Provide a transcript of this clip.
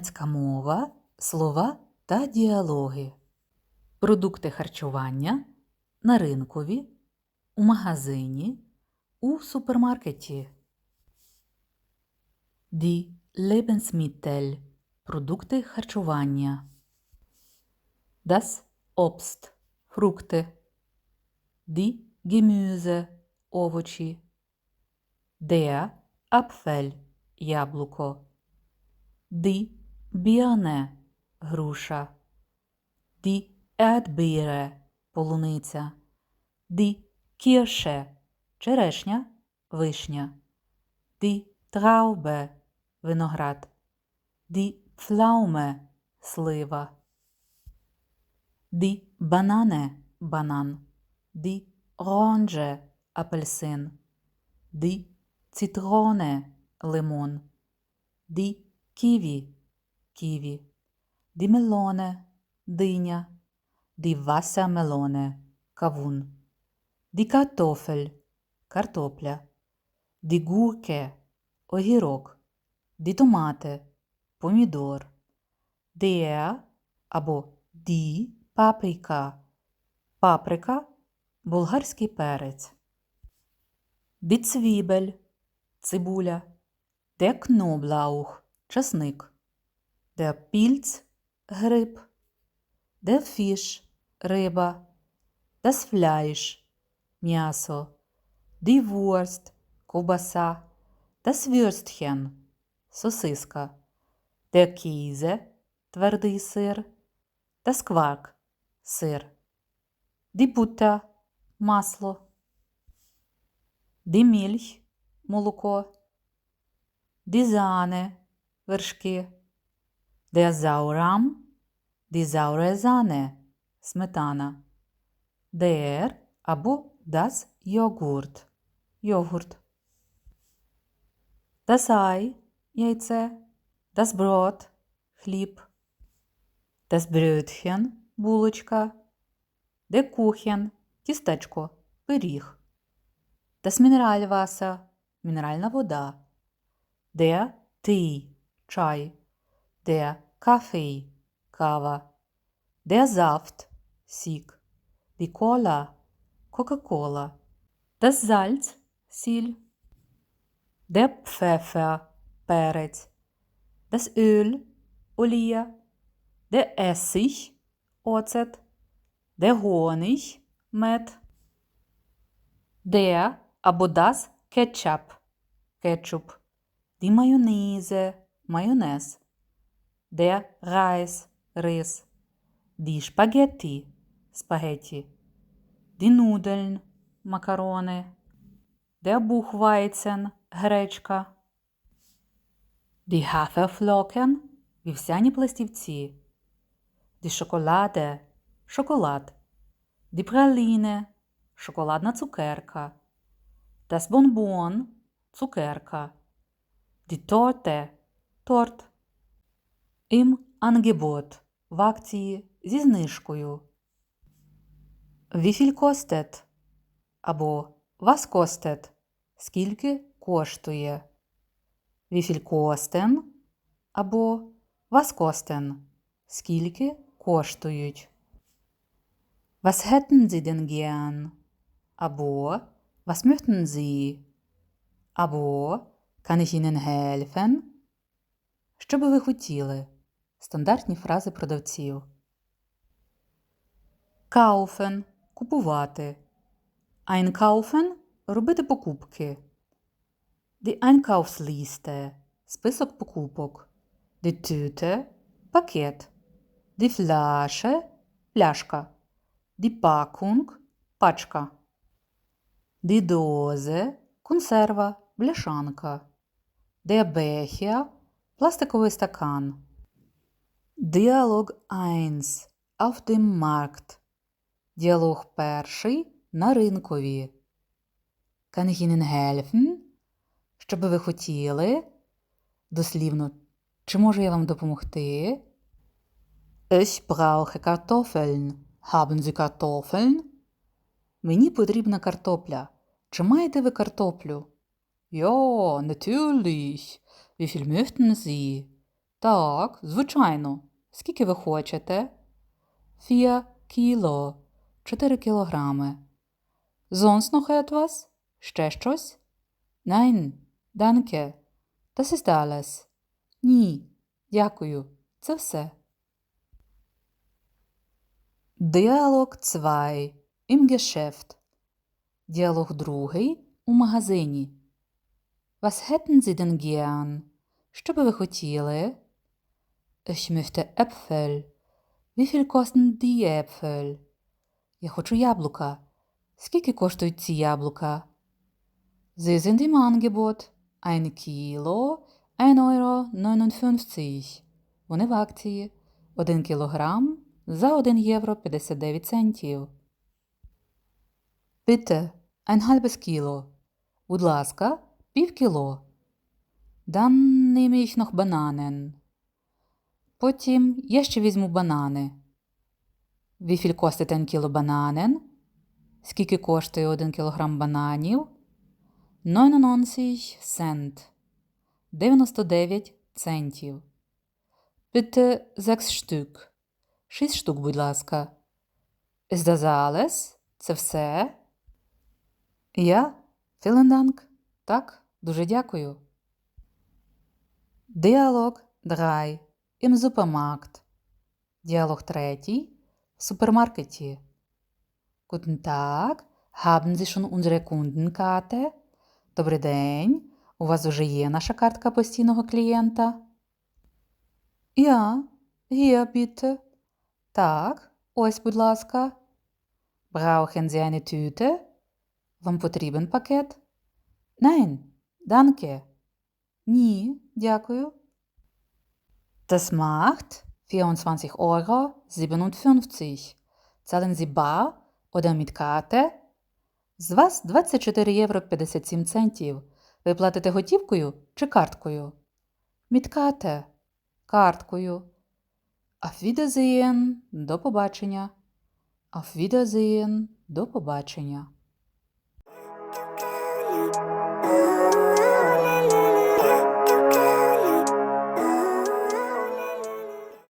Німецька мова, слова та діалоги. Продукти харчування на ринкові, у магазині, у супермаркеті. Die Lebensmittel – продукти харчування. Das Obst – фрукти. Die Gemüse – овочі. Der Apfel – яблуко. Die Birne – груша. Die Erdbeere – полуниця. Die Kirsche – черешня, вишня. Die Traube – виноград. Die Pflaume – слива. Die Banane – банан. Die Orange – апельсин. Die Zitrone – лимон. Die Kiwi – ківі. Die Melone – диня. Die Wassermelone – кавун. Die Kartoffel – картопля. Die Gurke – огірок. Die Tomate – помідор. Der або die Paprika – паприка – болгарський перець. Die Zwiebel – цибуля. Der Knoblauch – часник. Der Pilz – гриб. Der Fisch – риба. Das Fleisch – м'ясо. Die Wurst – ковбаса. Das Würstchen – сосиска. Der Käse – твердий сир. Das Quark – сир. Die Butter – масло. Die Milch – молоко. Die Sahne – вершки. Saure Sahne – сметана. Der або Joghurt – йогурт. Das Ei – яйце. Das Brot – хліб. Das Brötchen – булочка. Der Kuchen – тістечко, пиріг. Das Mineralwasser – мінеральна вода. Der Tee – чай. der Kaffee, Kava, der Saft, Sik, die Cola, Coca-Cola, das Salz, Sil, der Pfeffer, Perez, das Öl, Olia, der Essig, Ozet, der Honig, Met, der, Abodas, Ketchup, Ketchup, die Mayonnaise, Mayonnaise. Der Reis – рис. Die Spaghetti – спагетті. Die Nudeln – макарони. Der Buchweizen – гречка. Die Haferflocken – вівсяні пластівці. Die Schokolade – шоколад. Die Praline – шоколадна цукерка. Das Bonbon – цукерка. Die Torte – торт. Im Angebot – в акції зі знижкою. Kostet? або kostet? Скільки коштує? Kosten? або kosten? Скільки коштують? Was hätten Sie denn gern? або Was möchten Sie? або Kann ich Ihnen helfen? Що би ви хотіли? Стандартні фрази продавців. Kaufen – купувати. Einkaufen – робити покупки. Die Einkaufsliste – список покупок. Die Tüte – пакет. Die Flasche – пляшка. Die Packung – пачка. Die Dose – консерва, бляшанка. Der Becher – пластиковий стакан. Діалог 1 auf dem Markt. Діалог перший на ринкові. Kann ich Ihnen helfen? Що би ви хотіли? Дослівно, чи можу я вам допомогти? Ich brauche Kartoffeln. Haben Sie Kartoffeln? Мені потрібна картопля. Чи маєте ви картоплю? Ja, natürlich. Wie viel möchten Sie? Так, звичайно. Скільки ви хочете? Vier кіло. Чотири кілограми. Sonst noch etwas? Ще щось? Danke. Das ist alles. Ні, дякую. Це все. Діалог 2. Im Geschäft. Діалог другий у магазині. Was hätten Sie denn gern? Що би ви хотіли? Ich möchte Äpfel. Wie viel kosten die Äpfel? Я хочу яблука. Скільки коштують ці яблука? Sie sind im Angebot. Ein Kilo, 1 Euro 59. Вони в акції. 1 кілограм за 1 євро 59 центів. Bitte, ein halbes Kilo. Будь ласка, пів кіло. Dann nehme ich noch Bananen. Потім я ще візьму банани. Viel kostet ein Kilo Bananen? Скільки коштує 1 кілограм бананів? 99 цент. 99 центів. Bitte sechs Stück. Шість штук, будь ласка. Alles? Це все? Я? Dank. Так, дуже дякую. Діалог 3. Im Supermarkt. Діалог третій. В супермаркеті. Guten Tag. Haben Sie schon unsere Kundenkarte? Добрий день. У вас уже є наша картка постійного клієнта? Ja, hier bitte. Так, ось, будь ласка. Brauchen Sie eine Tüte? Вам потрібен пакет? Nein, danke. Ні, дякую. Das macht 24 Euro 57. Zahlen Sie bar oder mit Karte? З вас 24 євро 57 центів. Ви платите готівкою чи карткою? Karte. Карткою. Wiedersehen. До побачення. Wiedersehen. До побачення.